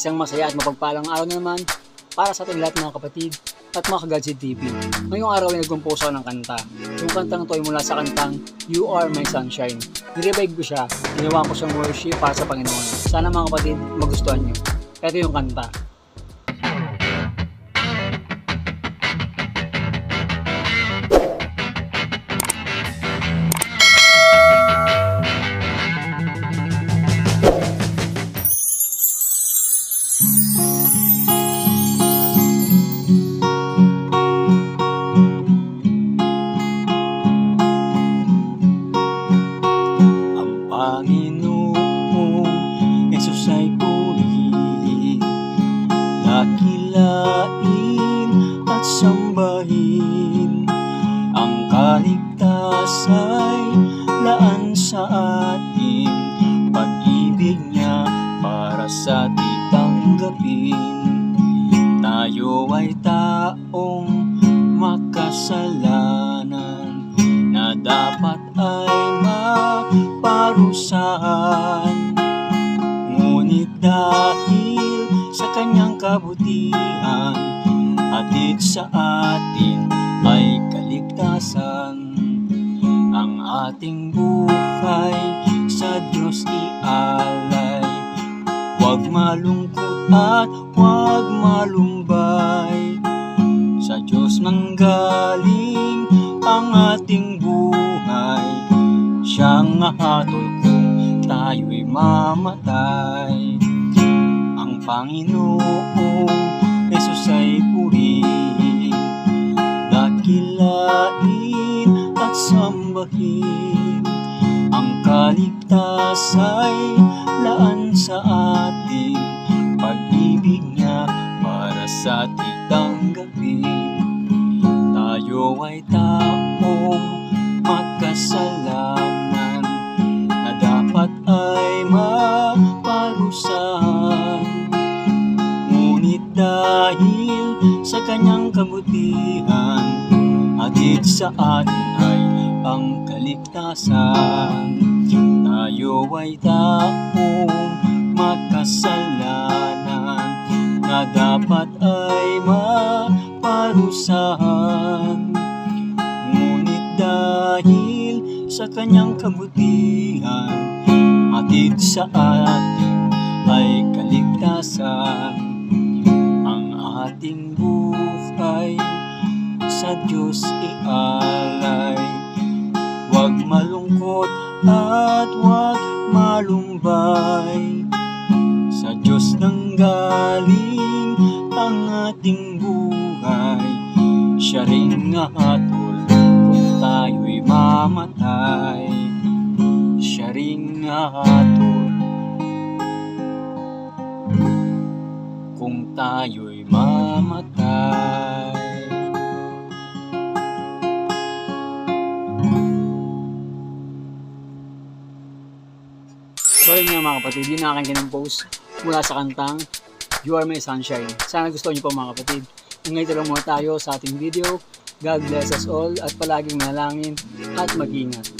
Isang masaya at mapagpalang araw na naman para sa ating lahat mga kapatid at mga kagadsid TV. Ngayong araw ay nagkumpose ako ng kanta. Yung kantang to ay mula sa kantang You Are My Sunshine. Nirevive ko siya, ginawa ko siyang worship para sa Panginoon. Sana mga kapatid, magustuhan nyo. Ito yung kanta. Dakilain at sambahin. Ang kaligtas ay laan sa atin, pag-ibig niya para sa titanggapin. Tayo ay taong makasalanan na dapat ay maparusahan. Kabutihan, atid sa atin ay kaligtasan. Ang ating buhay sa Diyos ialay, huwag malungkot at huwag malumbay. Sa Diyos manggaling ang ating buhay, siyang hatol kung tayo'y mamatay. Ang Panginoong Jesus ay purihin, dakilain at sambahin. Ang kaligtas ay laan sa atin, pag-ibig niya para sa titanggapin. Tayo ay taong sa kanyang kabutihan, atid sa atin ay ang kaligtasan. Tayo ay taong makasalanan na dapat ay maparusahan. Ngunit dahil sa kanyang kabutihan, atid sa atin ay kaligtasan. Ang ating buhay sa Diyos ialay. Huwag malungkot at huwag malumbay. Sa Diyos nang galing ang ating buhay. Siya rin nga hatol kung tayo'y mamatay. Siya rin nga hatol kung tayo'y mamatay. Mga kapatid, yun ang aking kinumpost mula sa kantang You Are My Sunshine. Sana gusto niyo po mga kapatid. Ngayon lang muna tayo sa ating video. God bless us all at palaging manalangin at mag-ingat.